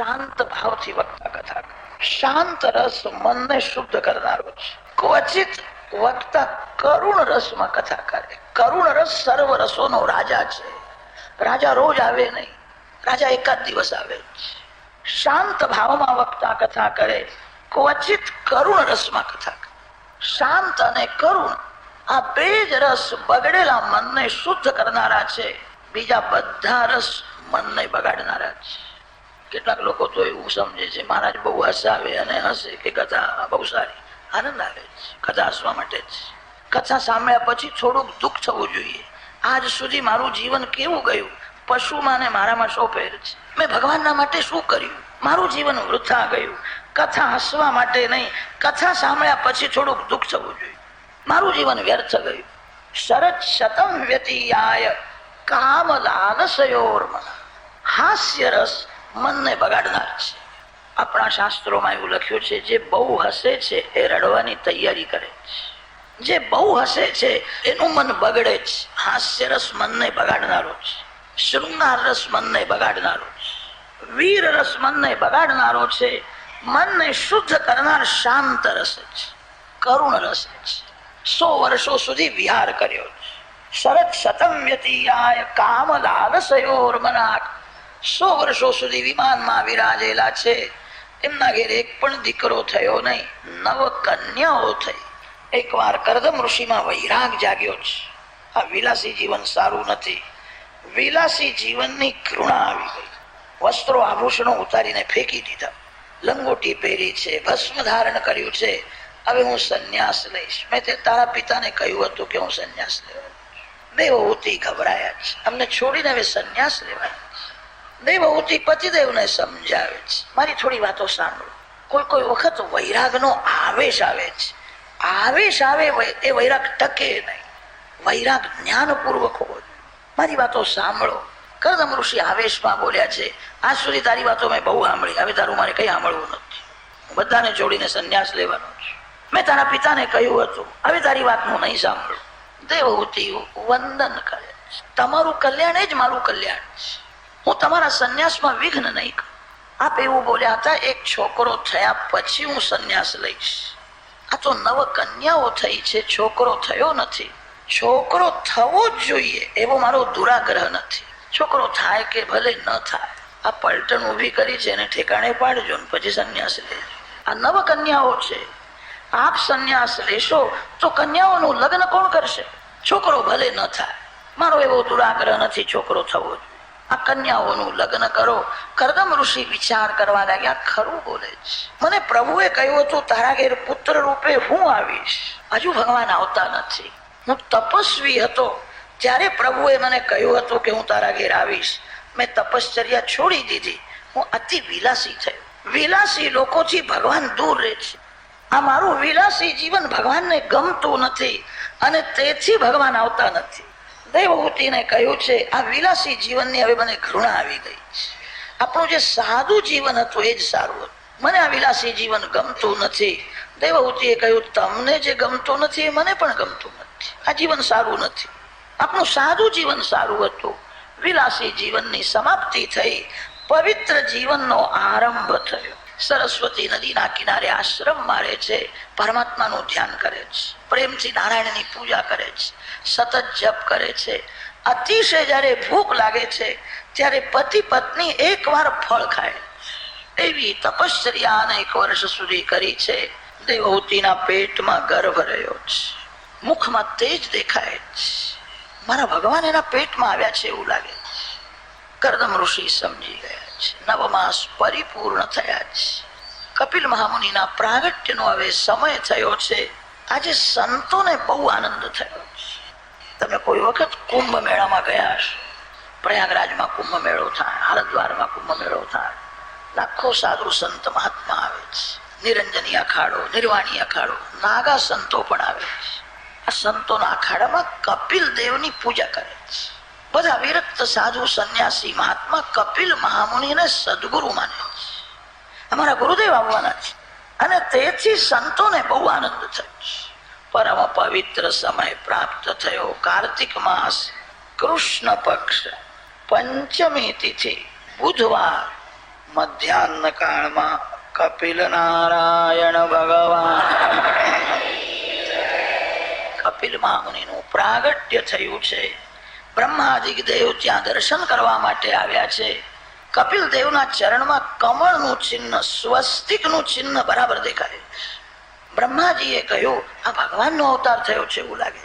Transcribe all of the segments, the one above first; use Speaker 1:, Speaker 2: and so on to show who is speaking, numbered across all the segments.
Speaker 1: શાંત ભાવથી વક્તા કથા શાંત રસ મનને શુદ્ધ કરનારો છે. ક્વચિત વક્તા કરુણ રસમાં કથા કરે. કરુણ રસ સર્વ રસોનો રાજા છે. રાજા રોજ આવે નહીં. રાજા એકાદ દિવસ આવે શાંત ભાવમાં વક્તા કથા કરે. ક્વચિત કરુણ રસમાં કથા કરે. શાંત અને કરુણ આ બે જ રસ બગડેલા મનને શુદ્ધ કરનારા છે. બીજા બધા રસ મનને બગાડનારા છે. કેટલાક લોકો તો એવું સમજે છે, મહારાજ બહુ હસાવે અને હસે. કે કથા બહુ સારી, આનંદ આવે છે કથા હસવા માટે જ. કથા સાંભળ્યા પછી થોડુંક દુઃખ થવું જોઈએ. આજ સુધી મારું જીવન કેવું ગયું? પશુમાં ને મારામાં શો ફેર છે? મેં ભગવાનના માટે શું કર્યું? મારું જીવન વૃથા ગયું. કથા હસવા માટે નહીં, કથા સાંભળ્યા પછી થોડુંક દુઃખ થવું જોઈએ. મારું જીવન વ્યર્થ ગયું. શરત શતમ વ્યતિયાય કામ લાલસયોર્મન હાસ્ય રસ મનને બગાડનાર છે. આપણા શાસ્ત્રોમાં એવું લખ્યું છે, જે બહુ હસે છે, એ રડવાની તૈયારી કરે છે. જે બહુ હસે છે, એનું મન બગડે છે. હાસ્ય રસ મનને બગાડનારો છે. શૃંગાર રસ મનને બગાડનારો છે. વીર રસ મનને બગાડનારો છે. મનને શુદ્ધ કરનાર શાંત રસ છે. કરુણ રસ છે. સો વર્ષો સુધી વિહાર કર્યો છે. શરત શતમ વ્યતિયાય, કામ લાલસયોર મનાક સો વર્ષો સુધી વિમાનમાં વિરાજેલા છે. એમના ઘેર એક પણ દીકરો થયો નહીં નવ કન્યાઓ થઈ. એકવાર કરદમ ઋષિમાં વૈરાગ જાગ્યો છે. આ વિલાસી જીવન સારું નથી. વિલાસી જીવનની ઘૃણા આવી ગઈ. વસ્ત્રો આભૂષણો ઉતારીને ફેંકી દીધા. લંગોટી પહેરી છે, ભસ્મ ધારણ કર્યું છે. હવે હું સંન્યાસ લઈશ. મેં તે તારા પિતાને કહ્યું હતું કે હું સંન્યાસ લેવા દેવહૂતિ ગભરાયા છે. અમને છોડીને હવે સંન્યાસ લેવાય દેવહૂતિ પતિદેવને સમજાવે છે. મારી થોડી વાતો સાંભળો. કોઈ કોઈ વખત વૈરાગનો આવેશ આવે છે. આવેશ આવે એ વૈરાગ ટકે નહીં. વૈરાગ જ્ઞાનપૂર્વક હોય. મારી વાતો સાંભળો. કરદમ ઋષિ આવેશમાં બોલ્યા છે, આજ સુધી તારી વાતો મેં બહુ સાંભળી. હવે તારું મારે કંઈ સાંભળવું નથી. બધાને જોડીને સંન્યાસ લેવાનો છું. મેં તારા પિતાને કહ્યું હતું, હવે તારી વાતનું નહીં સાંભળું. દેવહૂતિ વંદન કરે તમારું કલ્યાણ એ જ મારું કલ્યાણ છે. હું તમારા સંન્યાસમાં વિઘ્ન નહીં આપ એવું બોલ્યા હતા, એક છોકરો થયા પછી હું સંન્યાસ લઈશ. આ તો નવ કન્યાઓ થઈ છે, છોકરો થયો નથી. છોકરો થવો જ જોઈએ એવો મારો દુરાગ્રહ નથી. છોકરો થાય કે ભલે ન થાય, આ પલટણ ઊભી કરી છે, એને ઠેકાણે પાડજો ને પછી સંન્યાસ લેજો. આ નવ કન્યાઓ છે. આપ સંન્યાસ લેશો તો કન્યાઓનું લગ્ન કોણ કરશે? છોકરો ભલે ન થાય. મારો એવો દુરાગ્રહ નથી, છોકરો થવો જોઈએ આ કન્યાઓનું લગ્ન કરો. કરદમ ઋષિ વિચાર કરવા લાગ્યા, ખરું બોલે છે. મને પ્રભુએ કહ્યું હતું, તારા ઘેર પુત્ર રૂપે હું આવીશ. હજુ ભગવાન આવતા નથી. હું તપસ્વી હતો. જ્યારે પ્રભુએ મને કહ્યું હતું કે હું તારા ઘેર આવીશ, મેં તપશ્ચર્યા છોડી દીધી. હું અતિ વિલાસી થયો. વિલાસી લોકોથી ભગવાન દૂર રહે છે. આ મારું વિલાસી જીવન ભગવાનને ગમતું નથી અને તેથી ભગવાન આવતા નથી. દેવહૂતિને કહ્યું છે, આ વિલાસી જીવનની હવે મને ઘૃણા આવી ગઈ છે. આપણું જે સાદું જીવન હતું એ જ સારું હતું. મને આ વિલાસી જીવન ગમતું નથી. દેવહૂતિએ કહ્યું, તમને જે ગમતું નથી એ મને પણ ગમતું નથી. આ જીવન સારું નથી. આપણું સાદું જીવન સારું હતું. વિલાસી જીવનની સમાપ્તિ થઈ. પવિત્ર જીવનનો આરંભ થયો. સરસ્વતી નદીના કિનારે આશ્રમ મારે છે, પરમાત્માનું ધ્યાન કરે છે, પ્રેમથી નારાયણની પૂજા કરે છે, સતત જપ કરે છે. અતિશય જ્યારે ભૂખ લાગે છે, ત્યારે પતિ પત્ની એકવાર ફળ ખાય. એવી તપશ્ચર્યા અનેક વર્ષ સુધી કરી છે. દેવહૂતિના પેટમાં ગર્ભ રહ્યો છે. મુખમાં તેજ દેખાય છે. મારા ભગવાન એના પેટમાં આવ્યા છે એવું લાગે છે. કરદમ ઋષિ સમજી ગયા છે નવ માસ પરિપૂર્ણ થયા છે. કપિલ મહામુનિના પ્રાગટ્યનો હવે સમય થયો છે. આજે સંતોને બહુ આનંદ થયો છે. તમે કોઈ વખત કુંભ મેળામાં ગયા હશો? પ્રયાગરાજમાં કુંભ મેળો થાય, હરદ્વારમાં કુંભ મેળો થાય. લાખો સાધુ સંત મહાત્મા આવે છે. નિરંજની અખાડો, નિર્વાણી અખાડો, નાગા સંતો પણ આવે છે. આ સંતોના અખાડામાં કપિલ દેવની પૂજા કરે છે. બધા વિરક્ત સાધુ સંન્યાસી મહાત્મા કપિલ મહામુનિને સદગુરુ માને છે. અમારા ગુરુદેવ આવવાના છે. અને તેથી સંતોને બહુ આનંદ થયો છે. પરમ પવિત્ર સમય પ્રાપ્ત થયો. કાર્તિક માસ, કૃષ્ણ પક્ષ, પંચમી તિથિ, બુધવાર, મધ્યાહન કાળમાં કપિલ નારાયણ ભગવાન. કપિલ મહામુનિનું પ્રાગટ્ય થયું છે. બ્રહ્માદિક દેવ ત્યાં દર્શન કરવા માટે આવ્યા છે. કપિલ દેવના ચરણમાં કમળનું ચિહ્ન, સ્વસ્તિકનું ચિહ્ન બરાબર દેખાય. બ્રહ્માજીએ કહ્યું, આ ભગવાનનો અવતાર થયો છે, એવું લાગે.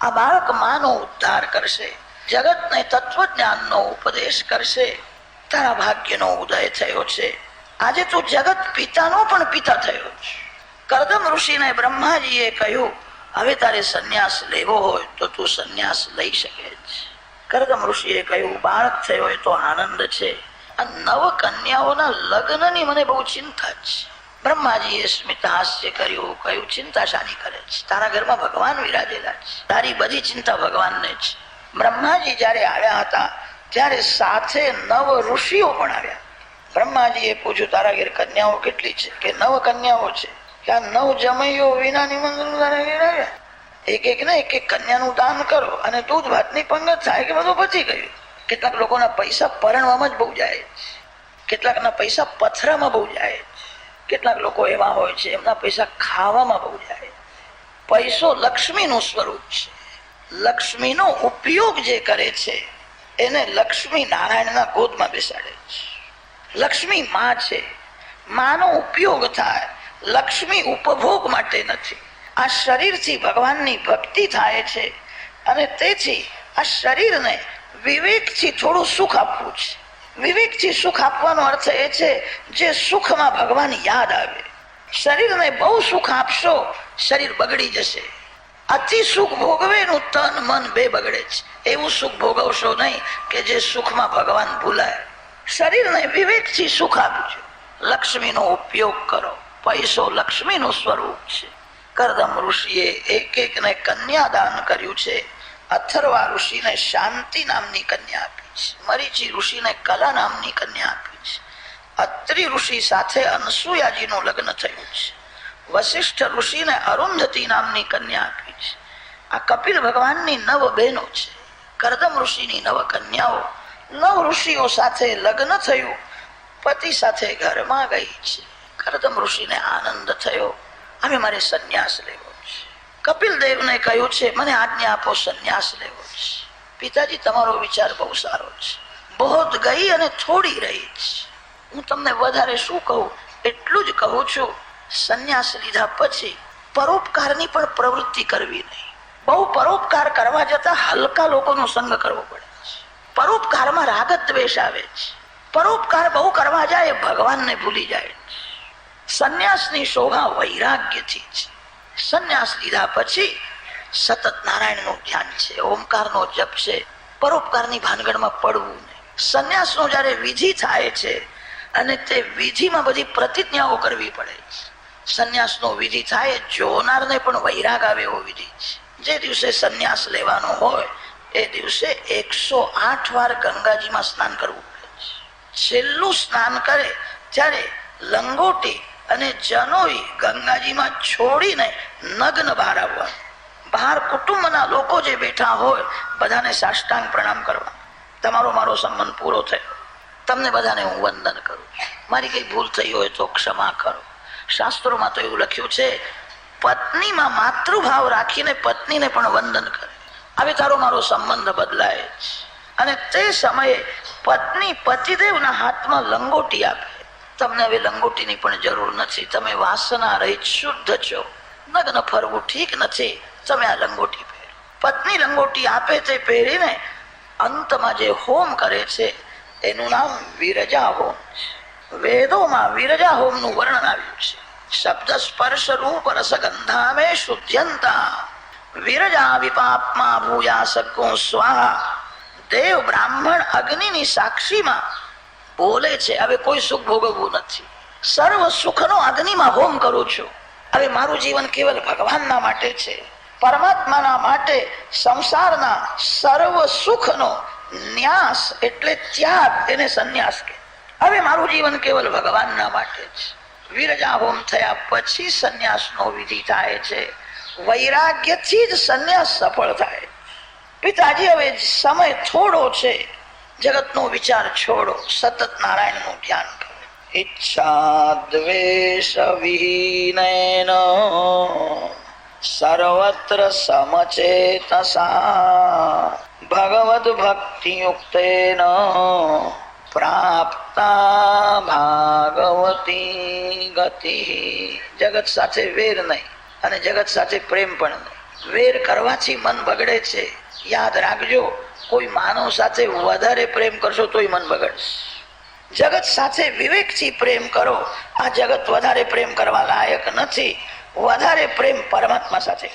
Speaker 1: આ બાળક માનો ઉદ્ધાર કરશે, જગતને તત્વજ્ઞાનનો ઉપદેશ કરશે. તારા ભાગ્યનો ઉદય થયો છે. આજે તું જગત પિતાનો પણ પિતા થયો છે. કરદમ ઋષિને બ્રહ્માજીએ કહ્યું હવે તારે સંન્યાસ લેવો હોય તો તું સંન્યાસ લઈ શકે છે. કરદમ ઋષિએ કહ્યું, બાળક થયો એ તો આનંદ છે. આ નવ કન્યાઓના લગ્નની મને બહુ ચિંતા છે. બ્રહ્માજીએ સ્મિત હાસ્ય કર્યું, કહ્યું, ચિંતા શાની કરે છે? તારા ઘરમાં ભગવાન વિરાજેલા છે. તારી બધી ચિંતા ભગવાનને છે. બ્રહ્માજી જ્યારે આવ્યા હતા, ત્યારે સાથે નવ ઋષિઓ પણ આવ્યા. બ્રહ્માજીએ પૂછ્યું, તારા ઘેર કન્યાઓ કેટલી છે? કે નવ કન્યાઓ છે. કે નવ જમૈયો વિના નિમંત્રણ તારે એક એક ને એક એક કન્યાનું દાન કરો. અને દૂધ ભાતની પંગત થાય કે બધું બચી ગયું. કેટલાક લોકોના પૈસા પરણવામાં જ બહુ જાય છે. કેટલાકના પૈસા પથરામાં બહુ જાય કેટલાક લોકો એવા હોય છે, એમના પૈસા ખાવામાં બહુ જાય પૈસો લક્ષ્મીનું સ્વરૂપ છે. લક્ષ્મીનો ઉપયોગ જે કરે છે, એને લક્ષ્મી નારાયણના ગોદમાં બેસાડે છે. લક્ષ્મી માં છે. માનો ઉપયોગ થાય. લક્ષ્મી ઉપભોગ માટે નથી. આ શરીરથી ભગવાનની ભક્તિ થાય છે અને તેથી આ શરીરને વિવેકથી થોડું સુખ આપવું છે. વિવેકથી સુખ આપવાનો અર્થ એ છે જે સુખમાં ભગવાન યાદ આવે. શરીરને બહુ સુખ આપશો, શરીર બગડી જશે. અતિ સુખ ભોગવેનું તન મન બે બગડે છે. એવું સુખ ભોગવશો નહીં કે જે સુખમાં ભગવાન ભૂલાય. શરીરને વિવેકથી સુખ આપજો. લક્ષ્મીનો ઉપયોગ કરો. પૈસો લક્ષ્મીનું સ્વરૂપ છે. કરદમ ઋષિએ એક એકને કન્યાદાન કર્યું છે. અથર્વા ઋષિને શાંતિ નામની કન્યા આપી છે. મરીચી ઋષિને કલા નામની કન્યા આપી છે. અત્રિ ઋષિ સાથે અનસુયાજીનું લગ્ન થયું છે. વશિષ્ઠ ઋષિને અરુંધતી નામની કન્યા આપી છે. આ કપિલ ભગવાનની નવ બહેનો છે. કરદમ ઋષિની નવ કન્યાઓ નવ ઋષિઓ સાથે લગ્ન થયું. પતિ સાથે ઘરમાં ગઈ છે. કરદમ ઋષિને આનંદ થયો. હવે મારે સંન્યાસ લેવો છે. કપિલ દેવને કહ્યું છે, મને આજ્ઞા આપો, સંન્યાસ લેવો છે. પિતાજી, તમારો વિચાર બહુ સારો છે. બહોત ગઈ અને થોડી રહી છે. હું તમને વધારે શું કહું? એટલું જ કહું છું, સંન્યાસ લીધા પછી પરોપકારની પણ પ્રવૃત્તિ કરવી નહીં. બહુ પરોપકાર કરવા જતા હલકા લોકોનો સંગ કરવો પડે છે. પરોપકારમાં રાગ દ્વેષ આવે છે. પરોપકાર બહુ કરવા જાય ભગવાનને ભૂલી જાય છે. સંન્યાસની શોભા વૈરાગ્યથી છે સંન્યાસ લીધા પછી સતત નારાયણનું ધ્યાન છે, ઓમકારનો જપ છે, પરોપકારની ભાનગડમાં પડવું નહીં. સંન્યાસનો જ્યારે વિધિ થાય છે અને તે વિધિમાં બધી પ્રતિજ્ઞાઓ કરવી પડે છે. સંન્યાસનો વિધિ થાય, જોનારને પણ વૈરાગ આવે એવો વિધિ છે. જે દિવસે સંન્યાસ લેવાનો હોય, એ દિવસે એકસો આઠ વાર ગંગાજીમાં સ્નાન કરવું પડે છે. છેલ્લું સ્નાન કરે ત્યારે લંગોટી અને જનોઈ ગંગાજીમાં છોડીને નગ્ન બહાર આવવા. બહાર કુટુંબના લોકો જે બેઠા હોય, બધાને સાષ્ટાંગ પ્રણામ કરવા. તમારો મારો સંબંધ પૂરો થયો. તમને બધાને હું વંદન કરું. મારી કઈ ભૂલ થઈ હોય તો ક્ષમા કરો. શાસ્ત્રોમાં તો એવું લખ્યું છે, પત્નીમાં માતૃભાવ રાખીને પત્નીને પણ વંદન કરે. હવે તારો મારો સંબંધ બદલાય અને તે સમયે પત્ની પતિદેવના હાથમાં લંગોટી આપે. તમને હવે લંગોટીની પણ જરૂર નથી. તમે વાસના રહિત શુદ્ધ છો. નગ્ન ફરવું ઠીક નથી. તમે આ લંગોટી પહેરો. પત્ની લંગોટી આપે તે પહેરીને અંતમાં જે હોમ કરે છે, એનું નામ વિરજા હોમ વેદોમાં વિરજા હોમનું વર્ણન આવ્યું છે. શબ્દ સ્પર્શ રૂપ રસગંધામે શુદ્ધ્યંતા. વિરજા વિપાપમાં ભૂયા સકો સ્વાહા. દેવ બ્રાહ્મણ અગ્નિની સાક્ષીમાં બોલે છે, હવે કોઈ સુખ ભોગવવું નથી. સર્વ સુખનો અગ્નિમાં હોમ કરું છું. હવે મારું જીવન કેવલ ભગવાનના માટે છે. પરમાત્માના માટે સંસારના સર્વ સુખનો ન્યાસ એટલે ત્યાગ એને સંન્યાસ કે. હવે મારું જીવન કેવલ ભગવાનના માટે છે. વિરજા હોમ થયા પછી સંન્યાસનો વિધિ થાય છે. વૈરાગ્યથી જ સંન્યાસ સફળ થાય. પિતાજી, હવે સમય થોડો છે. જગતનો વિચાર છોડો, સતત નારાયણનું ધ્યાન કરો. ઈચ્છા દ્વેષ વિહીનેન સર્વત્ર સમચેતસા. ભગવદ ભક્તિ યુક્તેન પ્રાપ્તા ભાગવતી ગતિ. જગત સાથે વેર નહીં અને જગત સાથે પ્રેમ પણ નહીં. વેર કરવાથી મન બગડે છે. યાદ રાખજો કોઈ માનવ સાથે વધારે પ્રેમ કરશો તોય મન બગડશે. જગત સાથે વિવેકથી પ્રેમ કરો. આ જગત વધારે પ્રેમ કરવા લાયક નથી. વધારે પ્રેમ પરમાત્મા સાથે.